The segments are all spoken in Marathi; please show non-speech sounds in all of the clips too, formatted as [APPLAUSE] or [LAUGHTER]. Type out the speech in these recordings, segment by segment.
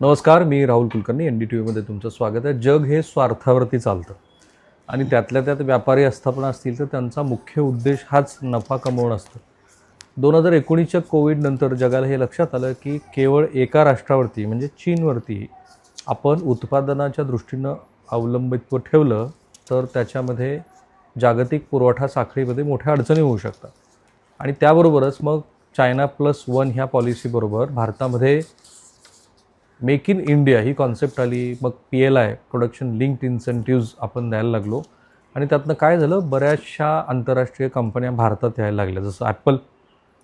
नमस्कार मी Rahul Kulkarni N D T व्हीमध्ये तुमचं स्वागत आहे. जग हे स्वार्थावरती चालतं. आणि त्यातल्या त्यात व्यापारी आस्थापना असतील तर त्यांचा मुख्य उद्देश हाच नफा कमवणं असतं. दोन हजार एकोणीसच्या कोविडनंतर जगाला हे लक्षात आलं की केवळ एका राष्ट्रावरती म्हणजे चीनवरती आपण उत्पादनाच्या दृष्टीनं अवलंबित्व ठेवलं तर त्याच्यामध्ये जागतिक पुरवठा साखळीमध्ये मोठ्या अडचणी होऊ शकतात. आणि त्याबरोबरच मग चायना प्लस वन ह्या पॉलिसीबरोबर भारतामध्ये मेक इन इंडिया ही कॉन्सेप्ट आली. मग P L I production linked incentives आपण द्यायला लागलो. आणि त्यातनं काय झालं? बऱ्याचशा आंतरराष्ट्रीय कंपन्या भारतात यायला लागल्या. जसं ॲपल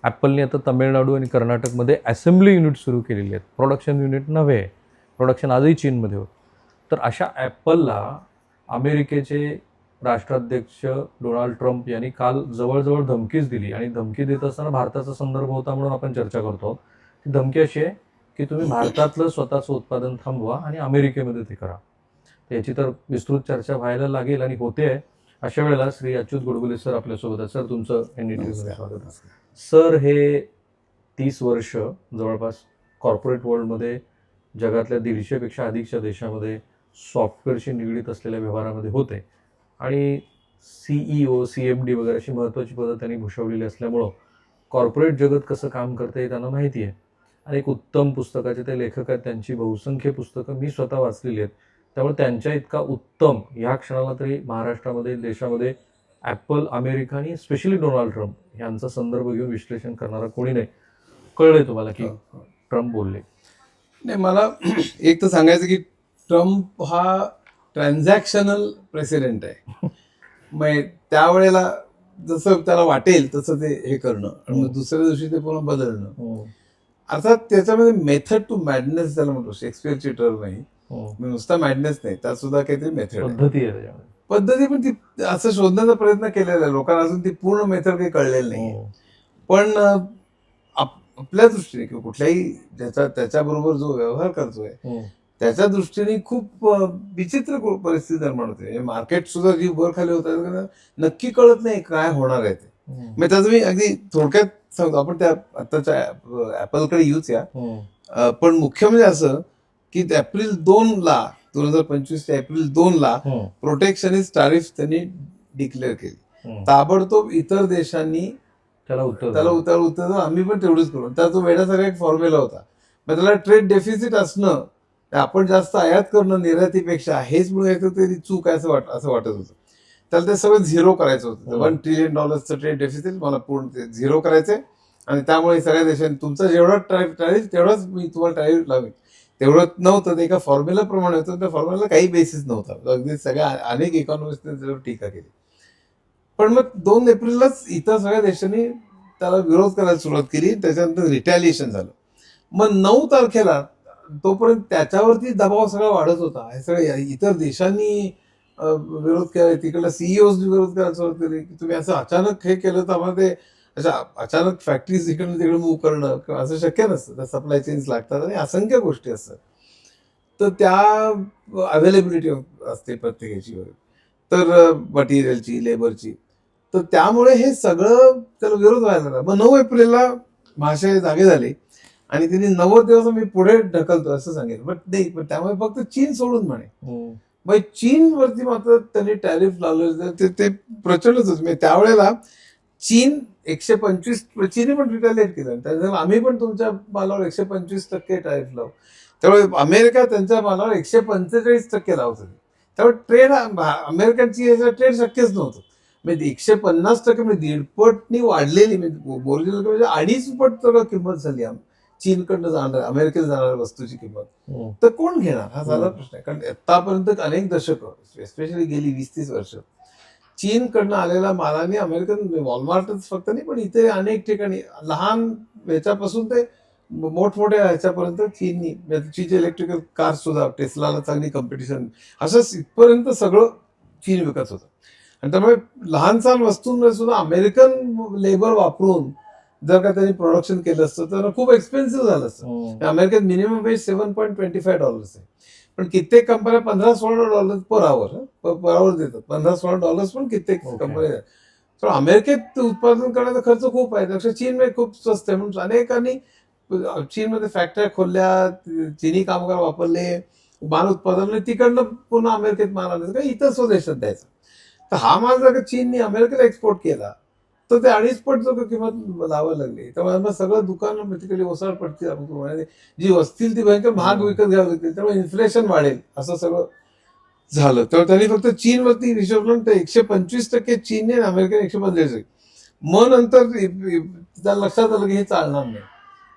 ॲपलने आता तमिळनाडू आणि कर्नाटकमध्ये असेंब्ली युनिट सुरू केलेली आहेत. प्रोडक्शन युनिट नव्हे प्रोडक्शन आजही चीनमध्ये होत. तर अशा ॲपलला अमेरिकेचे राष्ट्राध्यक्ष डोनाल्ड ट्रम्प यांनी काल जवळजवळ धमकीच दिली. आणि धमकी देत असताना भारताचा संदर्भ होता म्हणून आपण चर्चा करतो ती धमकी अशी आहे की तुम्ही भारतातलं स्वतःचं उत्पादन थांबवा आणि अमेरिकेमध्ये ते करा. याची तर विस्तृत चर्चा व्हायला लागेल आणि होते. आहे अशा वेळेला श्री अच्युत गोडबोले सर आपल्यासोबत आहे सर तुमचं एन डी टी स्वागत सर हे तीस वर्ष जवळपास कॉर्पोरेट वर्ल्डमध्ये जगातल्या दीडशेपेक्षा अधिकच्या देशामध्ये सॉफ्टवेअरशी निगडीत असलेल्या व्यवहारामध्ये होते. आणि सीईओ सी एम डी वगैरे अशी महत्त्वाची पदं त्यांनी भूषवलेली असल्यामुळं कॉर्पोरेट जगत कसं काम करतं हे त्यांना माहिती आहे. आणि एक उत्तम पुस्तकाचे ते लेखक आहेत त्यांची बहुसंख्य पुस्तकं मी स्वतः वाचलेली आहेत. त्यामुळे त्यांच्या इतका उत्तम ह्या क्षणाला तरी महाराष्ट्रामध्ये देशामध्ये ॲपल अमेरिका आणि स्पेशली डोनाल्ड ट्रम्प यांचा संदर्भ घेऊन विश्लेषण करणारा कोणी नाही. कळलंय तुम्हाला की ट्रम्प बोलले. नाही मला [CLEARS THROAT] एक तर सांगायचं की ट्रम्प हा ट्रान्झॅक्शनल प्रेसिडेंट आहे. मग त्यावेळेला जसं त्याला वाटेल तसं ते हे करणं आणि मग दुसऱ्या दिवशी ते पुन्हा बदलणं. अर्थात त्याच्यामध्ये मेथड टू मॅडनेस त्याला म्हणतो शेक्सपिअरची टर्म आहे मी नुसता मॅडनेस नाही त्यात सुद्धा काहीतरी मेथड पद्धती आहे पद्धती पण ती असं शोधण्याचा प्रयत्न केलेला आहे. लोकांना अजून ती पूर्ण मेथड काही कळलेली नाही हो. पण आपल्या दृष्टीने किंवा कुठल्याही ज्याचा त्याच्याबरोबर जो व्यवहार करतोय हो. त्याच्या दृष्टीने खूप विचित्र परिस्थिती निर्माण होते. म्हणजे मार्केट सुद्धा जी वर खाली होत आहे त्यांना नक्की कळत नाही काय होणार आहे ते. हो. मग त्याचं मी अगदी थोडक्यात सांगतो आपण त्या आताच्या ऍपलकडे येऊच या हो. पण मुख्य म्हणजे असं की एप्रिल दोन ला दोन हजार पंचवीसच्या एप्रिल दोन ला हो. प्रोटेक्शनिस्ट टारिफ त्यांनी डिक्लेअर केली हो. ताबडतोब इतर देशांनी त्याला उत्तर त्याला. उतार उतर आम्ही पण तेवढंच करू त्या तो वेळासारखा एक फॉर्म्युला होता मग त्याला ट्रेड डेफिसिट असणं आपण जास्त आयात करणं निर्यातीपेक्षा हेच म्हणून तरी चूक आहे असं वाट असं वाटत होतं त्याला ते सगळं झिरो करायचं होतं. वन ट्रिलियन डॉलर्सचं ट्रेड डेफिसिट मला पूर्ण ते झिरो करायचंय. आणि त्यामुळे सगळ्या देशांनी तुमचा जेवढा ट्राईफ टारीफ तेवढाच मी तुम्हाला टारीफ लावेन तेवढं नव्हतं ते एका फॉर्म्युला प्रमाणे होतं. त्या फॉर्म्युला काही बेसिस नव्हता. अगदी सगळ्या अनेक इकॉनॉमिस्टने त्याच्यावर टीका केली. पण मग दोन एप्रिललाच इतर सगळ्या देशांनी त्याला विरोध करायला सुरुवात केली. त्याच्यानंतर रिटॅलिएशन झालं. मग नऊ तारखेला तोपर्यंत त्याच्यावरती दबाव सगळा वाढत होता. हे सगळे इतर देशांनी विरोध केला तिकडला सीईओनी विरोध करायला सुरुवात केली. की तुम्ही असं अचानक हे केलं तर आम्हाला ते अशा अचानक फॅक्टरीज इकडून तिकडे मूव्ह करणं किंवा असं शक्य नसतं. त्या सप्लाय चेन्स लागतात आणि असंख्य गोष्टी असतात. तर त्या अवेलेबिलिटी असते प्रत्येकाची तर मटेरियलची लेबरची तर त्यामुळे हे सगळं त्याला विरोध व्हायला मग नऊ एप्रिलला भाषा जागे झाले आणि तिने नव्वद दिवस मी पुढे ढकलतो असं सांगेल बट नाही पण त्यामुळे फक्त चीन सोडून म्हणे. मग चीनवरती मात्र त्यांनी टॅरिफ लावलं ते ते प्रचंडच म्हणजे त्यावेळेला चीन एकशे पंचवीस चीनने पण रिटॅलिएट केलं. त्याच्यावर आम्ही पण तुमच्या मालावर एकशे पंचवीस टक्के टॅरिफ लावू. त्यामुळे अमेरिका त्यांच्या मालावर एकशे पंचेचाळीस टक्के लावत होती. त्यामुळे ट्रेड अमेरिकनची याचा ट्रेड शक्यच नव्हतं. म्हणजे एकशे पन्नास टक्के म्हणजे दीडपटनी वाढलेली. म्हणजे बोललेलं म्हणजे अडीच पट तर किंमत झाली आम्ही चीनकडनं जाणार अमेरिकेत जाणाऱ्या वस्तूची किंमत. तर कोण घेणार हा हम्म. प्रश्न आहे कारण आतापर्यंत अनेक दशकं एस्पेशली गेली वीस तीस वर्ष चीनकडनं आलेल्या मालाने अमेरिकन वॉलमार्टच फक्त नाही पण इथे अनेक ठिकाणी लहान ह्याच्यापासून ते मोठमोठ्या ह्याच्यापर्यंत चीननी चीनचे इलेक्ट्रिकल कार सुद्धा टेस्लाला चांगली कॉम्पिटिशन असं इथपर्यंत सगळं चीन विकत होतं आणि त्यामुळे लहान सहान वस्तूंमध्ये सुद्धा अमेरिकन लेबर वापरून जर का त्यांनी प्रोडक्शन केलं असतं तर खूप एक्सपेन्सिव्ह झालं असतं. हो. अमेरिकेत minimum wage seven point twenty five dollars आहे. पण कित्येक कंपन्या पंधरा सोळा dollar per hour per hour देतात. पंधरा सोळा डॉलर्स पण कित्येक. कंपन्या तर अमेरिकेत उत्पादन करण्याचा खर्च खूप आहे. त्यापेक्षा चीनमध्ये खूप स्वस्त आहे. म्हणून अनेकांनी चीनमध्ये फॅक्टऱ्या खोलल्या चिनी कामगार वापरले माल उत्पादन तिकडनं पुन्हा अमेरिकेत माल आणायचा. का इतर स्वदेशात द्यायचा. तर हा माल जर का चीनने अमेरिकेला एक्सपोर्ट केला तर ते अडीच पट का किंमत लावायला लागली. त्यामुळे मग सगळं दुकान तिकडे ओसाड पडतील जी असतील ती भयंकर महाग विकत घ्यावी लागतील त्यामुळे इन्फ्लेशन वाढेल असं सगळं झालं. तर त्यांनी फक्त चीनवरती हिशोब तर एकशे पंचवीस टक्के चीनने आणि अमेरिकेने एकशे पंचवीस मग नंतर इ- इ- त्या लक्षात आलं की हे चालणार नाही.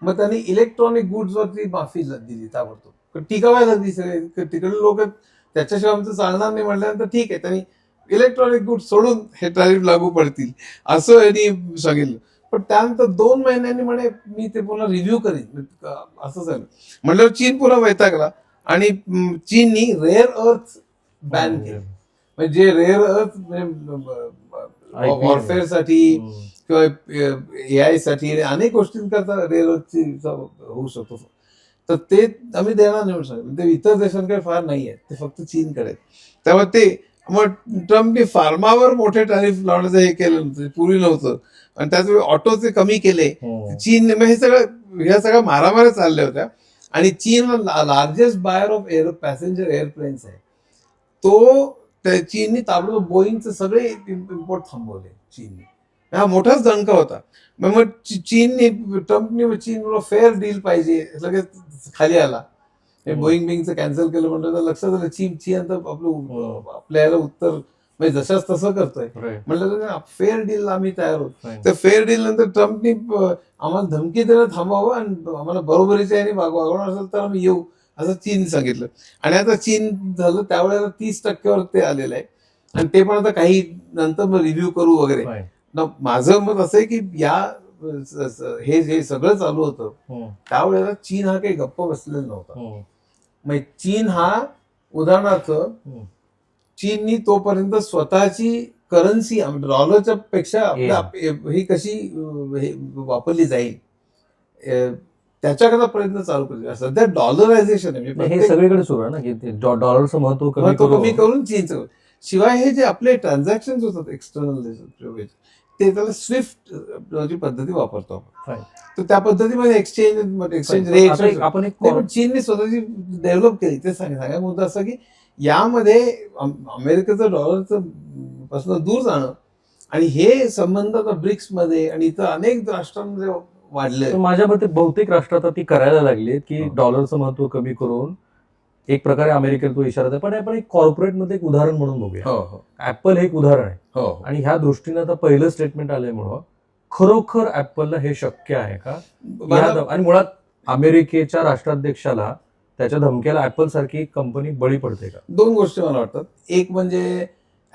मग त्यांनी इलेक्ट्रॉनिक गुड्स वरती माफी दिली ताबडतोब. टिकावायला लागली सगळे तिकडे लोक त्याच्याशिवाय आमचं चालणार नाही म्हटल्यानंतर ठीक आहे त्यांनी इलेक्ट्रॉनिक गुड्स सोडून हे टॅरिफ लागू पडतील. असं यांनी सांगितलं. पण त्यानंतर दोन महिन्यांनी म्हणे मी ते पुन्हा रिव्ह्यू करीन. असं झालं. म्हटल्यावर चीन पुन्हा वैतागला आणि चीननी रेअर अर्थ बॅन केलं. म्हणजे जे रेअर अर्थ. वॉरफेअरसाठी किंवा ए आयसाठी अनेक गोष्टींकरता रेअरची होऊ शकतो. तर ते आम्ही देणार नाही म्हणून सांगितलं. ते इतर देशांकडे फार नाही आहेत ते फक्त चीनकडे आहेत. त्यामुळे ते मग ट्रम्पने फार्मावर मोठे टॅरिफ लावण्याचं हे केलं नव्हतं पूर्वी नव्हतं. आणि त्याचवेळी ऑटोचे कमी केले. चीन मग हे सगळं ह्या सगळ्या मारामाऱ्या चालल्या होत्या. आणि चीन largest buyer of air passenger airplanes आहे. तो त्या चीननी ताबडतोब बोईंगचे सगळे इम्पोर्ट थांबवले चीनने. हा मोठाच दणका होता. मग मग चीननी ट्रम्पनी चीन फेअर डील पाहिजे लगेच खाली आला. हे हम्म. बोईंग बिंगचं कॅन्सल केलं म्हणलं तर लक्षात आलं चीन चीन तर आपलं आपल्या याला उत्तर म्हणजे जशाच तसं करतोय. म्हणलं तर फेअर डील आम्ही तयार होतो. तर फेअर डील नंतर ट्रम्पनी आम्हाला धमकी देणं थांबवावं आणि आम्हाला बरोबरीच्या याने वाग- वागवणार असेल तर आम्ही येऊ असं चीन सांगितलं. आणि आता चीन झालं त्यावेळेला तीस टक्क्यावर ते आलेलं आहे. आणि ते पण आता काही नंतर मग रिव्ह्यू करू वगैरे. माझं मत असं आहे की या हे जे सगळं चालू होतं त्यावेळेला चीन हा काही गप्प बसलेला नव्हता. मग चीन हा उदाहरणार्थ चीननी तोपर्यंत स्वतःची करन्सी डॉलरच्या पेक्षा आपल्या ही कशी वापरली जाईल? त्याच्याकरता प्रयत्न चालू करतो सध्या डॉलरायझेशन आहे. म्हणजे हे सगळीकडे सुरू आहे ना की डॉलरचं महत्त्व कमी करून चीनचं शिवाय हे जे आपले ट्रान्झॅक्शन होतात एक्सटर्नल ते त्याला स्विफ्ट पद्धती वापरतो आपण. तर त्या पद्धतीमध्ये एक्सचेंज एक्सचेंज रेट आपण एक चीनने स्वतःची डेव्हलप केली. ते सांग मुद्दा असा की यामध्ये अम- अमेरिकेचं डॉलरचं पासून दूर जाणं आणि हे संबंध आता ब्रिक्समध्ये आणि इतर अनेक राष्ट्रांमध्ये वाढले. माझ्या मते बहुतेक राष्ट्र आता ती करायला लागली की हो. डॉलरचं महत्त्व कमी करून एक प्रकारे अमेरिकेला तो इशारा पण आपण एक कॉर्पोरेटमध्ये एक उदाहरण म्हणून बघूया. हो हो. ऍपल हे एक उदाहरण आहे. हो हो. आणि ह्या दृष्टीनं आता पहिलं स्टेटमेंट आल्यामुळं खरोखर ऍपलला हे शक्य आहे का? आणि मुळात अमेरिकेच्या राष्ट्राध्यक्षाला त्याच्या धमक्याला ऍपल सारखी कंपनी बळी पडते का? दोन गोष्टी मला वाटतात. एक म्हणजे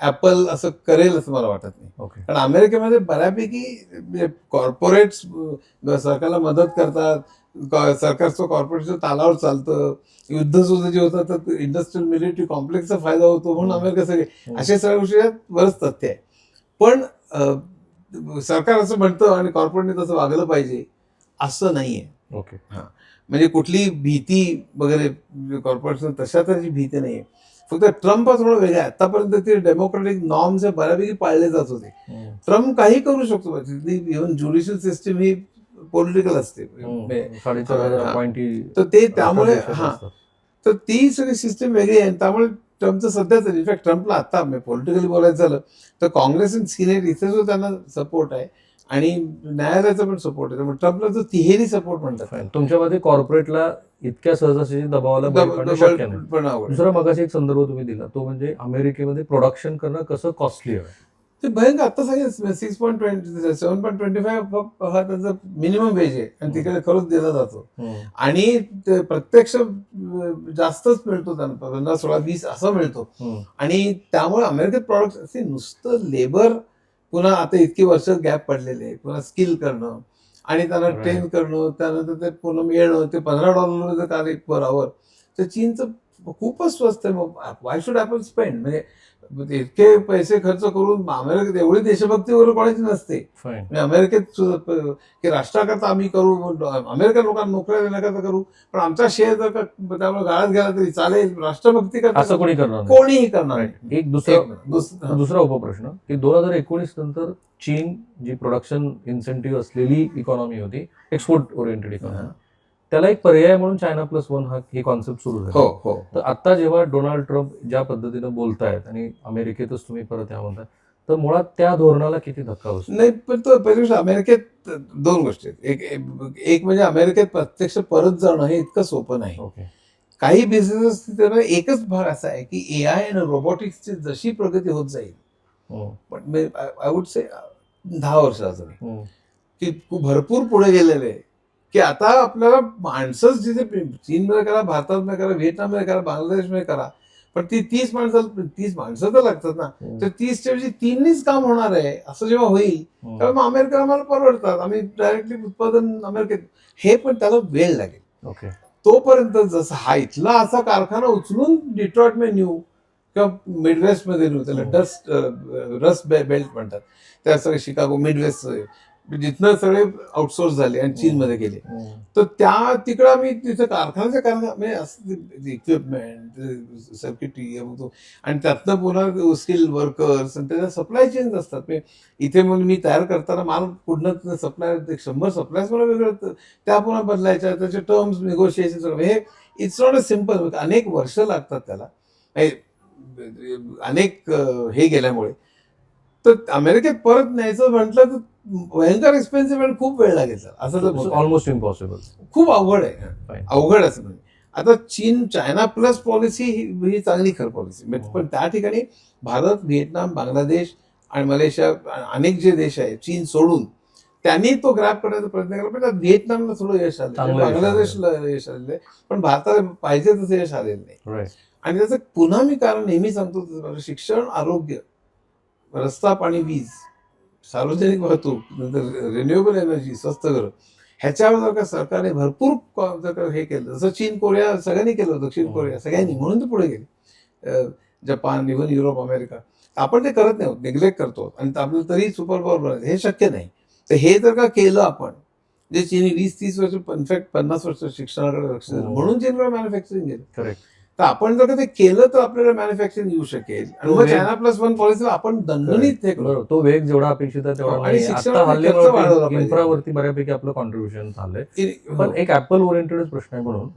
ऍपल असं करेल असं मला वाटत नाही. ओके कारण अमेरिकेमध्ये बऱ्यापैकी कॉर्पोरेट सरकारला मदत करतात. सरकारचं कॉर्पोरेटचं तालावर चालतं. युद्ध सुद्धा जे होतात तर इंडस्ट्रियल मिलिटरी कॉम्प्लेक्सचा फायदा होतो म्हणून हम्म. अमेरिका सगळे हम्म. अशा सगळ्या गोष्टी बरंच तथ्य आहे. पण सरकार असं म्हणतं आणि कॉर्पोरेटने तसं वागलं पाहिजे असं नाहीये. ओके. म्हणजे कुठली भीती वगैरे कॉर्पोरेशन तशा तऱ्हेची भीती नाहीये. फक्त ट्रम्प हा थोडा वेगळा आहे. आतापर्यंत ते डेमोक्रेटिक नॉर्म्स हे बऱ्यापैकी पाळले जात होते. ट्रम्प काही करू शकतो. इव्हन ज्युडिशियल सिस्टीम ही पॉलिटिकल असते. म्हणजे हा. तर ते त्यामुळे हा. तर ती सगळी सिस्टीम वेगळी आहे. त्यामुळे ट्रम्पचं सध्याच इनफॅक्ट ट्रम्पला आता पॉलिटिकली बोलायचं झालं तर काँग्रेस आणि सिनेट इथे जो त्यांना सपोर्ट आहे आणि न्यायालयाचा पण सपोर्ट आहे. त्यामुळे ट्रम्पला जो तिहेरी सपोर्ट म्हणतात. Fine. तुमच्या मते कॉर्पोरेटला इतक्या सहजासहजी दबावाला दुसरा मगाशी एक संदर्भ तुम्ही दिला तो म्हणजे अमेरिकेमध्ये प्रोडक्शन करणं कसं कॉस्टली आहे? ते भयंकर. आता सांगितलं six point twenty seven point twenty five हा त्याचा मिनिमम वेज आहे. आणि तिकडे खरंच दिला जातो. आणि ते प्रत्यक्ष जास्तच मिळतो त्यांना. पंधरा सोळा वीस असं मिळतो. आणि त्यामुळे अमेरिकेत प्रॉडक्ट असे नुसतं लेबर पुन्हा आता इतकी वर्ष गॅप पडलेले पुन्हा स्किल करणं आणि त्यांना. ट्रेन करणं त्यानंतर ते पुन्हा मिळणं ते पंधरा डॉलर जर कार्य पर आवर तर चीनचं खूपच स्वस्त आहे. मग वाय शुड ॲपल स्पेंड म्हणजे इतके पैसे खर्च करून अमेरिकेत एवढी देशभक्ती वगैरे कोणाची नसते. म्हणजे अमेरिकेत की राष्ट्राकरता आम्ही करू अमेरिकन लोकांना नोकऱ्या देण्याकरता करू पण आमचा शेअर जर का त्यामुळे गाळात गेला तरी चालेल राष्ट्रभक्ती असं करता कोणी करणार कोणीही करणार नाही. एक दुसरा दुसरा उपप्रश्न की दोन हजार एकोणीस नंतर चीन जी प्रोडक्शन इन्सेंटिव्ह असलेली इकॉनॉमी होती एक्सपोर्ट ओरिएंटेड इकॉनॉमी त्याला एक पर्याय म्हणून चायना प्लस वन हा ही कॉन्सेप्ट सुरू झाली. हो हो. तर आता जेव्हा डोनाल्ड ट्रम्प ज्या पद्धतीनं बोलतायत आणि अमेरिकेतच तुम्ही परत या म्हणताय तर मुळात त्या धोरणाला किती धक्का बसतो? नाही पण तो पहिली गोष्ट अमेरिकेत दोन गोष्टी आहेत. एक एक म्हणजे अमेरिकेत प्रत्यक्ष परत जाणं हे इतकं सोपं नाही. काही बिझनेस त्याला एकच भाग असा आहे की ए आय आणि रोबोटिक्सची जशी प्रगती होत जाईल हम्म, पण आय वुड से दहा वर्ष अजून. हम्म, की खूप भरपूर पुढे गेलेले आहे. की आता आपल्याला माणसंच जिथे चीनमध्ये करा भारतामध्ये करा व्हिएतनाममध्ये करा बांगलादेशमध्ये करा पण ती तीस माणसं तीस माणसं तर लागतात ना. हम्म, तर तीसच्या ऐवजी तीननीच काम होणार आहे असं जेव्हा होईल हम्म. तेव्हा मग अमेरिका आम्हाला परवडतात. आम्ही डायरेक्टली उत्पादन अमेरिकेत हे पण त्याला वेळ लागेल. ओके. तोपर्यंत जसं हा इथला असा कारखाना उचलून डिट्रॉइटमध्ये नेऊ किंवा मिडवेस्टमध्ये नेऊ त्याला हम्म. डस्ट रस्ट बेल्ट म्हणतात. त्या सगळे शिकागो मिडवेस्ट जिथनं सगळे आउटसोर्स झाले आणि चीनमध्ये गेले. तर त्या तिकडं आम्ही तिथं कारखान्याच्या कारखाना म्हणजे इक्विपमेंट सर्किटरी आणि त्यातनं पुन्हा स्किल वर्कर्स आणि त्याच्या सप्लाय चेन्स असतात. म्हणजे इथे मग मी तयार करताना माल पुढनं सप्लाय शंभर सप्लायच मला वेगळं त्या पुन्हा बदलायच्या त्याचे टर्म्स निगोशिएशन हे इट्स नॉट अ सिंपल अनेक वर्ष लागतात त्याला. अनेक हे गेल्यामुळे. तर अमेरिकेत परत न्यायचं म्हटलं तर भयंकर एक्सपेन्सिव्ह आणि खूप वेळ लागेल. असं. ऑलमोस्ट इम्पॉसिबल खूप अवघड आहे. अवघड असं म्हणजे आता चीन चायना प्लस पॉलिसी ही चांगली खरं पॉलिसी हो. पण त्या ठिकाणी भारत व्हिएतनाम बांगलादेश आणि मलेशिया अनेक जे देश आहेत चीन सोडून त्यांनी तो ग्रॅप करण्याचा प्रयत्न केला. पण व्हिएतनामला थोडं यश आलं. बांगलादेशला यश आलेलं आहे. पण भारताला पाहिजे तसं यश आलेलं नाही. आणि त्याचं पुन्हा मी कारण नेहमी सांगतो शिक्षण आरोग्य रस्ता पाणी वीज सार्वजनिक वाहतूक नंतर रिन्युएबल एनर्जी स्वस्त घर ह्याच्यावर जर का सरकारने भरपूर जर का हे केलं जसं चीन कोरिया सगळ्यांनी केलं दक्षिण हो. कोरिया सगळ्यांनी म्हणून ते पुढे गेले. Japan even Europe America. आपण ते करत नाही निग्लेक्ट करतो आणि आपल्याला तरी सुपर पॉवर बनायचं हे शक्य नाही. तर हे जर का केलं आपण जे चीनी वीस तीस वर्ष इनफॅक्ट पन्नास वर्ष शिक्षणाकडे लक्ष दिलं हो. म्हणून चीनकडे मॅन्युफॅक्चरिंग गेलं करेक्ट तर आपण जर ते केलं तर आपल्याला मॅन्युफॅक्चरिंग येऊ शकेल. आणि चायना प्लस वन पॉलिसीला आपण दणदणीत हे करू. तो वेग जेवढा अपेक्षित आहे हो, तेवढा. इन्फ्रावरती बऱ्यापैकी आपलं कॉन्ट्रीब्युशन झालंय. इ- पण हो. एक ऍपल ओरिएंटेडच प्रश्न आहे म्हणून.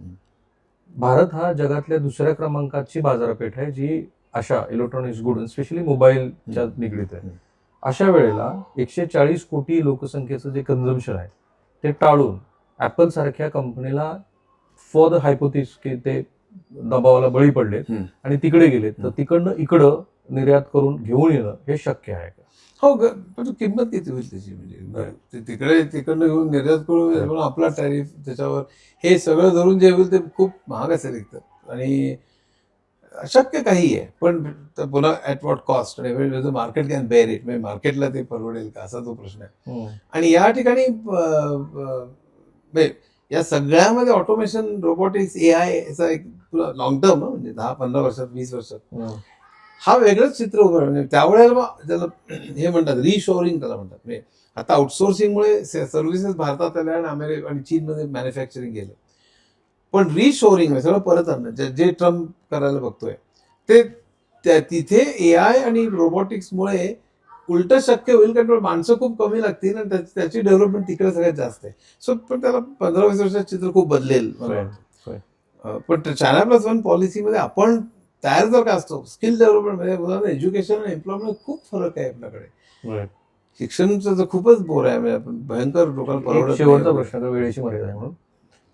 भारत हा जगातल्या दुसऱ्या क्रमांकाची बाजारपेठ आहे जी अशा इलेक्ट्रॉनिक्स गुड स्पेशली मोबाईलच्या निगडीत आहे. अशा वेळेला एकशे चाळीस कोटी लोकसंख्येचं जे कन्झम्पशन आहे ते टाळून ऍपल सारख्या कंपनीला फॉर द हायपोथिस की ते दबावाला बळी पडले. आणि तिकडे गेले तर. तिकडनं इकडं निर्यात करून घेऊन येणं हे शक्य आहे का? हो ग- पण किंमत किती होईल त्याची? म्हणजे तिकडे तिकडनं घेऊन निर्यात करून आपला टॅरिफ त्याच्यावर हे सगळं धरून जे होईल ते खूप महाग असेल एकतर. आणि अशक्य काही आहे. पण पुन्हा at what cost market can bear it म्हणजे मार्केटला ते परवडेल का? असा तो प्रश्न आहे. आणि या ठिकाणी म्हणजे या सगळ्यामध्ये ऑटोमेशन रोबोटिक्स ए आय याचा एक लॉंग टर्म म्हणजे दहा पंधरा वर्षात वीस वर्षात. हा. वेगळंच चित्र उभं. म्हणजे त्यावेळेला त्याला हे म्हणतात रिशोरिंग त्याला म्हणतात. म्हणजे आता आउटसोर्सिंगमुळे सर्व्हिसेस भारतात आल्या आणि अमेरिका आणि चीनमध्ये मॅन्युफॅक्चरिंग गेलं. पण रिशोरिंग म्हणजे सगळं परत आणणं जे जे ट्रम्प करायला बघतोय ते त्या- तिथे ए आय आणि रोबोटिक्समुळे उलट शक्य होईल कारण माणसं खूप कमी लागतील आणि त्याची- डेव्हलपमेंट तिकडे सगळ्यात जास्त आहे. सो पण त्याला पंधरा वीस वर्षात चित्र खूप बदलेल. पण चायना प्लस वन पॉलिसीमध्ये आपण तयार जर का असतो स्किल डेव्हलपमेंट म्हणजे एज्युकेशन आणि एम्प्लॉयमेंट खूप फरक आहे आपल्याकडे. शिक्षणचं तर खूपच बोर आहे. म्हणजे आपण भयंकर लोकांना शेवटचा. प्रश्न वेळेची मर्यादा आहे म्हणून.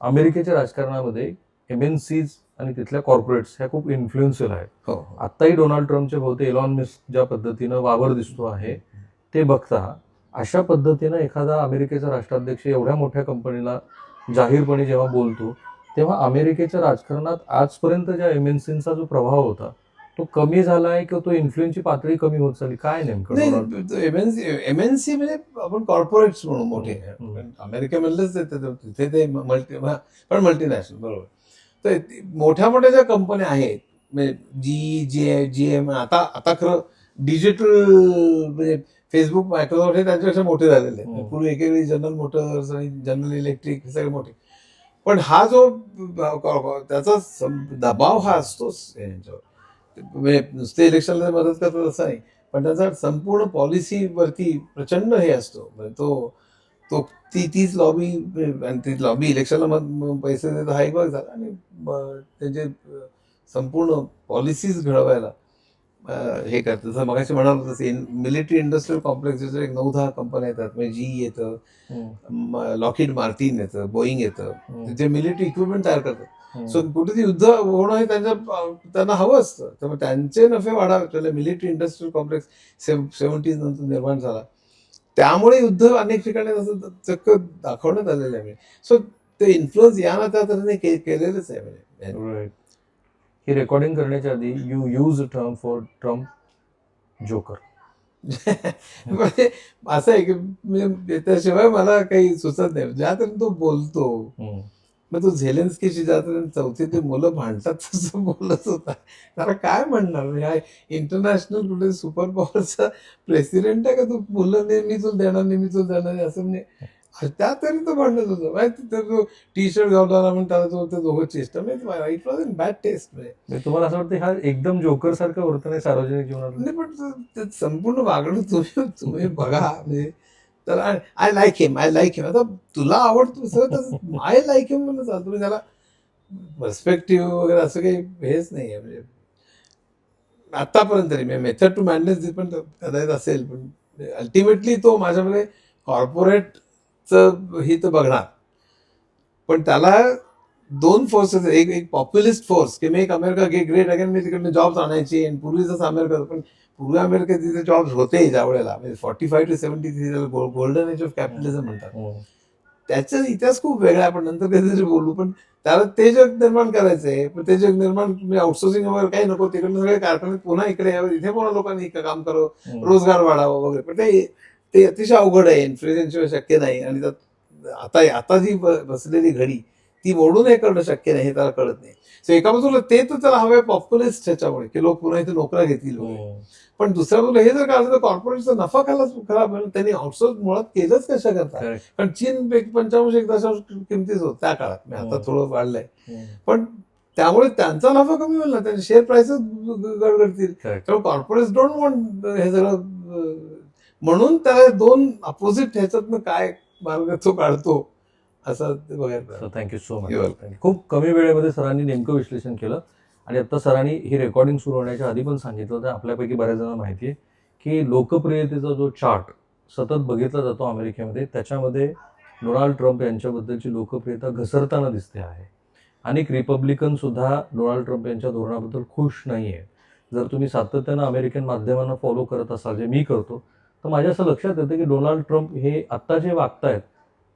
अमेरिकेच्या राजकारणामध्ये एमएनसीज आणि तिथल्या कॉर्पोरेट्स ह्या खूप इन्फ्लुएन्शियल आहेत. हो हो. आत्ताही डोनाल्ड ट्रम्पच्या भोवती एलॉन मिस्क ज्या पद्धतीनं वावर दिसतो आहे ते बघता अशा पद्धतीनं एखादा अमेरिकेचा राष्ट्राध्यक्ष एवढ्या मोठ्या कंपनीला जाहीरपणे जेव्हा बोलतो तेव्हा अमेरिकेच्या राजकारणात आजपर्यंत ज्या एमएनसीचा जो प्रभाव होता तो कमी झालाय किंवा तो इन्फ्लुएन्सची पातळी कमी होत चालली? काय नेमकं एमएनसी म्हणजे आपण कॉर्पोरेट्स म्हणून मोठे. अमेरिकेमधलंच आहे ते- तिथे ते मल्टी पण मल्टीनॅशनल बरोबर. तर ते मोठ्या मोठ्या ज्या कंपन्या आहेत म्हणजे जी जे जी एम आता आता खरं डिजिटल म्हणजे फेसबुक मायक्रोसॉफ्ट हे त्यांच्यापेक्षा मोठे झालेले आहेत. हम्म. पूर्वी एकेकाळी जनरल मोटर्स आणि जनरल इलेक्ट्रिक हे सगळे मोठे. पण हा जो त्याचा दबाव हा असतोच यांच्यावर. म्हणजे नुसते इलेक्शनला मदत करतात असं नाही पण त्याचा संपूर्ण पॉलिसीवरती प्रचंड हे असतो. म्हणजे तो तो ती तीच लॉबी आणि ती लॉबी इलेक्शनला मग पैसे देत हा एक भाग झाला. आणि त्यांचे संपूर्ण पॉलिसीज घडवायला हे करतात. जसं मगाशी म्हणाल तसं मिलिटरी इंडस्ट्रियल कॉम्प्लेक्स एक नऊ दहा कंपन्या येतात. म्हणजे जी येतं लॉकिड मार्टिन येतं बोईंग येतं. जे मिलिटरी इक्विपमेंट तयार करतात. सो कुठे युद्ध होणं हे त्यांच्या त्यांना हवं असतं. त्यामुळे त्यांचे नफे वाढावे त्याला मिलिटरी इंडस्ट्रियल कॉम्प्लेक्स सेव्हन्टीज नंतर निर्माण झाला. त्यामुळे युद्ध अनेक ठिकाणी चक्क दाखवण्यात आलेलं आहे. सो ते इन्फ्लुअन्स या ना त्या तऱ्हेने के- केलेलंच आहे म्हणजे ही रेकॉर्डिंग करण्याच्या आधी you use term for Trump joker म्हणजे असं आहे की म्हणजे त्याशिवाय मला काही सुचत नाही. ज्या तऱ्हेने तो बोलतो मग तो झेलेन्स्कीची ज्या तऱ्हेने चौथी ते मुलं भांडतात तसं बोलत होता. त्याला काय म्हणणार? म्हणजे हा इंटरनॅशनल कुठे सुपर पॉवरचा प्रेसिडेंट आहे का तू? मुलं नेहमी तुला देणार नेहमी तुला देणार असं म्हणजे त्या तरी तो भांडत होता माहिती तर तो टी शर्ट घालला म्हणून त्याला तो ते दोघं चेष्टा म्हणजे it was in bad taste म्हणजे म्हणजे तुम्हाला असं वाटतं हा एकदम जोकर सारखं वर्तन आहे सार्वजनिक जीवनात? नाही पण संपूर्ण वागणं तुम्ही तुम्ही बघा म्हणजे तर I like him I like him आता तुला आवडतो सगळं आय लाईक हिम म्हणून चालतं. तुम्ही त्याला पर्स्पेक्टिव्ह वगैरे असं काही हेच नाही आहे म्हणजे आतापर्यंत तरी मेथड टू मॅनेज पण कदाचित असेल पण अल्टिमेटली तो माझ्यामध्ये कॉर्पोरेटचं ही तर बघणार. पण त्याला दोन फोर्सेस एक एक पॉप्युलिस्ट फोर्स की मी एक अमेरिका गे ग्रेट अगेन मी तिकडनं जॉब्स आणायची आणि पूर्वी जसं अमेरिका होतं, पण पूर्वी अमेरिकेत तिथे जॉब्स होते ज्या वेळेला. म्हणजे forty five to seventy golden age of capitalism म्हणतात. त्याचा इतिहास खूप वेगळा आहे आपण नंतर कधीतरी बोलू. पण त्याला ते जग निर्माण करायचंय पण ते जग निर्माण आउटसोर्सिंग वगैरे काही नको तिकडनं सगळे कारखाने पुन्हा इकडे यावं इथे पुन्हा लोकांनी काम करावं रोजगार वाढावा वगैरे. पण ते ते अतिशय अवघड आहे. इन्फ्लुएन्शिवाय शक्य नाही. आणि त्यात आता आता जी बसलेली घडी ती मोडून हे करणं शक्य नाही हे त्याला कळत नाही. सो एका बाजूला ते तर त्याला हवंय पॉप्युलिस्ट ह्याच्यामुळे की लोक पुन्हा इथे नोकऱ्या घेतील वगैरे. पण दुसऱ्या बाजूला हे जर काढलं तर कॉर्पोरेटचा नफा खायला खराब होईल. त्यांनी आउटसोर्स मुळात केलंच कशा करता कारण चीन एक पंचावन्न एक दशांश किमतीच होत त्या काळात. मी आता हम्म. थोडं वाढलंय. पण त्यामुळे त्यांचा नफा कमी होईल ना. त्यांचे शेअर प्राइसेस गडगडतील. त्यामुळे कॉर्पोरेट डोंट वॉन्ट हे सगळं म्हणून त्याला दोन अपोजिट ह्याच्यातनं काय मार्ग तो काढतो असं सो थँक्यू सो मच खूप कमी वेळेमध्ये सरांनी नेमकं विश्लेषण केलं. आणि आता सरांनी ही रेकॉर्डिंग सुरू होण्याच्या आधी पण सांगितलं होतं. आपल्यापैकी बऱ्याच जणांना माहिती आहे की लोकप्रियतेचा जो चार्ट सतत बघितला जातो अमेरिकेमध्ये त्याच्यामध्ये डोनाल्ड ट्रम्प यांच्याबद्दलची लोकप्रियता घसरताना दिसते आहे. अनेक रिपब्लिकन सुद्धा डोनाल्ड ट्रम्प यांच्या धोरणाबद्दल खुश नाही जर तुम्ही सातत्यानं अमेरिकन माध्यमांना फॉलो करत असाल जे मी करतो तर माझ्या असं लक्षात येतं की डोनाल्ड ट्रम्प हे आत्ता जे वागतायत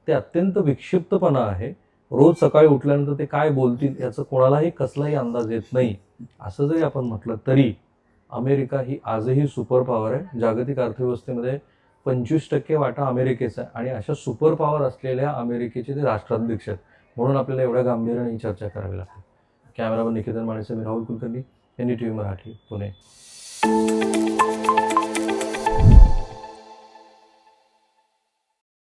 ते अत्यंत विक्षिप्तपणा आहे. रोज सकाळी उठल्यानंतर ते काय बोलतील याचं कोणालाही कसलाही अंदाज येत नाही. असं जरी आपण म्हटलं तरी अमेरिका ही आजही सुपर पॉवर आहे. जागतिक अर्थव्यवस्थेमध्ये पंचवीस टक्के वाटा अमेरिकेचा आहे आणि अशा सुपर पॉवर असलेल्या अमेरिकेचे ते राष्ट्राध्यक्ष आहेत. म्हणून आपल्याला एवढ्या गांभीर्याने ही चर्चा करावी लागते. कॅमेरामन निकेतन माणेसे मी Rahul Kulkarni N T V Marathi Pune.